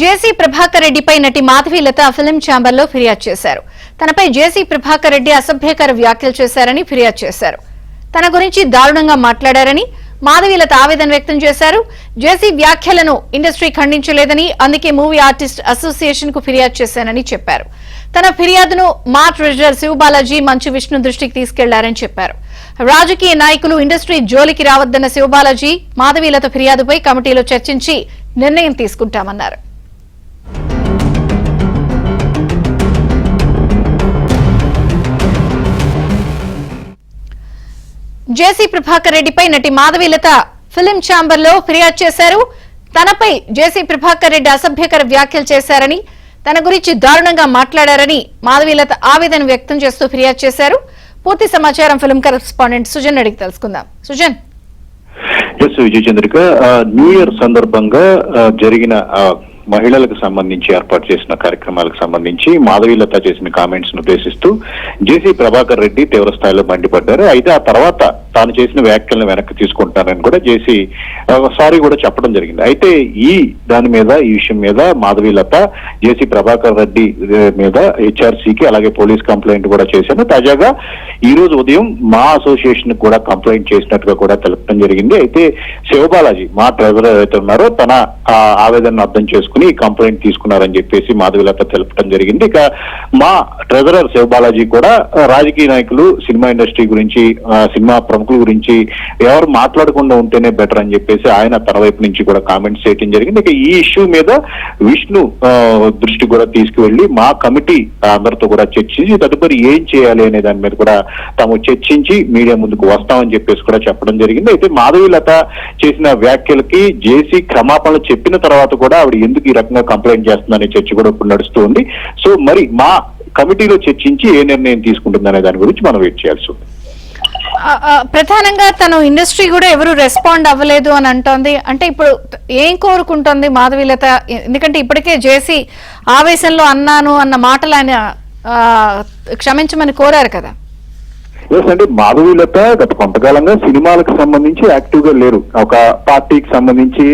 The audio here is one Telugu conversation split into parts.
జేసీ ప్రభాకర్ రెడ్డిపై నటి మాధవీలత ఫిలిం ఛాంబర్లో ఫిర్యాదు చేశారు. తనపై జేసీ ప్రభాకర్ రెడ్డి అసభ్యకర వ్యాఖ్యలు చేశారని ఫిర్యాదు చేశారు. తన గురించి దారుణంగా మాట్లాడారని మాధవీలత ఆవేదన వ్యక్తం చేశారు. జేసీ వ్యాఖ్యలను ఇండస్ట్రీ ఖండించలేదని అందుకే మూవీ ఆర్టిస్ట్ అసోసియేషన్కు ఫిర్యాదు చేశానని చెప్పారు. తన ఫిర్యాదును మా ట్రెజరర్ శివబాలాజీ మంచు విష్ణు దృష్టికి తీసుకెళ్ళారని చెప్పారు. రాజకీయ నాయకులు ఇండస్ట్రీ జోలికి రావద్దన్న శివబాలాజీ మాధవీలత ఫిర్యాదుపై కమిటీలో చర్చించి నిర్ణయం తీసుకుంటామన్నారు. జేసీ ప్రభాకర్ రెడ్డిపై నటి మాధవీలత ఫిలిం ఛాంబర్లో ఫిర్యాదు చేశారు. తనపై జేసీ ప్రభాకర్ రెడ్డి అసభ్యకర వ్యాఖ్యలు చేశారని తన గురించి దారుణంగా మాట్లాడారని మాధవీలత ఆవేదన వ్యక్తం చేస్తూ ఫిర్యాదు చేశారు. పూర్తి సమాచారం ఫిలిం కరెస్పాండెంట్ సుజన్ అడిగి తెలుసుకుందాం. Sujan. Yes Vijaya Chandrika new year సందర్భంగా జరిగిన మహిళలకు సంబంధించి ఏర్పాటు చేసిన కార్యక్రమాలకు సంబంధించి మాధవీలత చేసిన కామెంట్స్ను ఉద్దేశిస్తూ జేసీ ప్రభాకర్ రెడ్డి తీవ్ర స్థాయిలో మండిపడ్డారు. అయితే ఆ తర్వాత తాను చేసిన వ్యాఖ్యలను వెనక్కి తీసుకుంటానని కూడా చేసి సారీ కూడా చెప్పడం జరిగింది. అయితే ఈ దాని మీద ఈ విషయం మీద మాధవీలత జేసీ ప్రభాకర్ రెడ్డి మీద హెచ్ఆర్సీకి అలాగే పోలీస్ కంప్లైంట్ కూడా చేశాను. తాజాగా ఈ రోజు ఉదయం మా అసోసియేషన్ కూడా కంప్లైంట్ చేసినట్టుగా కూడా తెలపడం జరిగింది. అయితే శివబాలాజీ మా ట్రెజరర్ ఏవైతే ఉన్నారో తన ఆ, ఆవేదనను అర్థం చేసుకుని ఈ కంప్లైంట్ తీసుకున్నారని చెప్పేసి మాధవిలత తెలపడం జరిగింది. ఇక మా ట్రెజరర్ శివబాలాజీ కూడా రాజకీయ నాయకులు సినిమా ఇండస్ట్రీ గురించి సినిమా ప్రముఖుల గురించి ఎవరు మాట్లాడకుండా ఉంటేనే బెటర్ అని చెప్పేసి ఆయన తన వైపు నుంచి కూడా కామెంట్స్ చేయడం జరిగింది. ఇక ఈ ఇష్యూ మీద విష్ణు దృష్టి కూడా తీసుకువెళ్ళి మా కమిటీ అందరితో కూడా చర్చించి తదుపరి ఏం చేయాలి అనే దాని మీద కూడా తాము చర్చించి మీడియా ముందుకు వస్తామని చెప్పేసి కూడా చెప్పడం జరిగింది. అయితే మాధవీలత చేసిన వ్యాఖ్యలకి జేసీ క్షమాపణలు చెప్పిన తర్వాత కూడా ఆవిడ ఎందుకు ఈ రకంగా కంప్లైంట్ చేస్తుందనే చర్చ కూడా ఇప్పుడు నడుస్తూ ఉంది. సో మరి మా కమిటీలో చర్చించి ఏ నిర్ణయం తీసుకుంటుందనే దాని గురించి మనం వెయిట్ చేయాల్సి ఉంది. ప్రధానంగా తను ఇండస్ట్రీ కూడా ఎవరు రెస్పాండ్ అవ్వలేదు అని అంటోంది. అంటే ఇప్పుడు ఏం కోరుకుంటోంది మాధవీలత? ఎందుకంటే ఇప్పటికే జేసీ ఆవేశంలో అన్నాను అన్న మాటలు ఆయన ఆ, క్షమించమని కోరారు కదా. ఎస్ అంటే మాధవీలత గత కొంతకాలంగా సినిమాలకు సంబంధించి యాక్టివ్గా లేరు. ఒక పార్టీకి సంబంధించి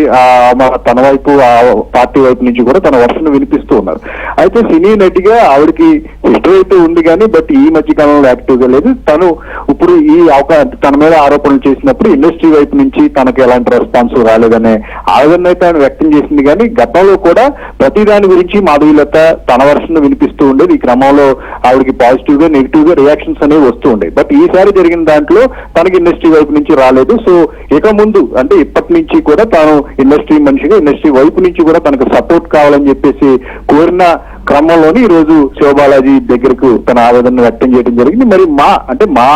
తన వైపు ఆ పార్టీ వైపు నుంచి కూడా తన వర్షను వినిపిస్తూ ఉన్నారు. అయితే సినీ నటిగా ఆవిడకి హిస్టరీ అయితే ఉంది కానీ బట్ ఈ మధ్య కాలంలో యాక్టివ్గా లేదు. తను ఇప్పుడు ఈ అవకా తన మీద ఆరోపణలు చేసినప్పుడు ఇండస్ట్రీ వైపు నుంచి తనకు ఎలాంటి రెస్పాన్స్ రాలేదనే ఆవేదన అయితే ఆయన వ్యక్తం చేసింది కానీ గతంలో కూడా ప్రతి దాని గురించి మాధవీలత తన వర్షను వినిపిస్తూ ఉండేది. ఈ క్రమంలో ఆవిడకి పాజిటివ్గా నెగిటివ్గా రియాక్షన్స్ అనేవి వస్తూ ఉండేవి. బట్ ఈసారి జరిగిన దాంట్లో తనకి ఇండస్ట్రీ వైపు నుంచి రాలేదు. సో ఇక ముందు అంటే ఇప్పటి నుంచి కూడా తాను ఇండస్ట్రీ మనిషిగా ఇండస్ట్రీ వైపు నుంచి కూడా తనకు సపోర్ట్ కావాలని చెప్పేసి కోరిన క్రమంలోని ఈ రోజు శివబాలాజీ దగ్గరకు తన ఆవేదన వ్యక్తం చేయడం జరిగింది. మరి మా అంటే మా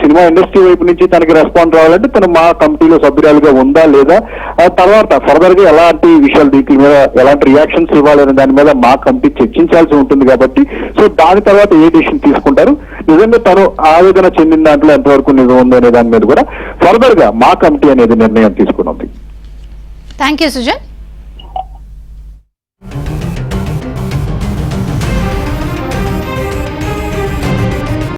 సినిమా ఇండస్ట్రీ వైపు నుంచి తనకి రెస్పాన్స్ రావాలంటే తను మా కమిటీలో సభ్యురాలుగా ఉందా లేదా? ఆ తర్వాత ఫర్దర్గా ఎలాంటి విషయాలు దీని మీద ఎలాంటి రియాక్షన్స్ ఇవ్వాలనే దాని మీద మా కమిటీ చర్చించాల్సి ఉంటుంది కాబట్టి సో దాని తర్వాత ఏ డిసిషన్ తీసుకుంటారు? నిజంగా తను ఆవేదన చెందిన దాంట్లో ఎంతవరకు నిజం ఉందనే దాని మీద కూడా ఫర్దర్గా మా కమిటీ అనేది నిర్ణయం తీసుకున్నది. Thank you Sujan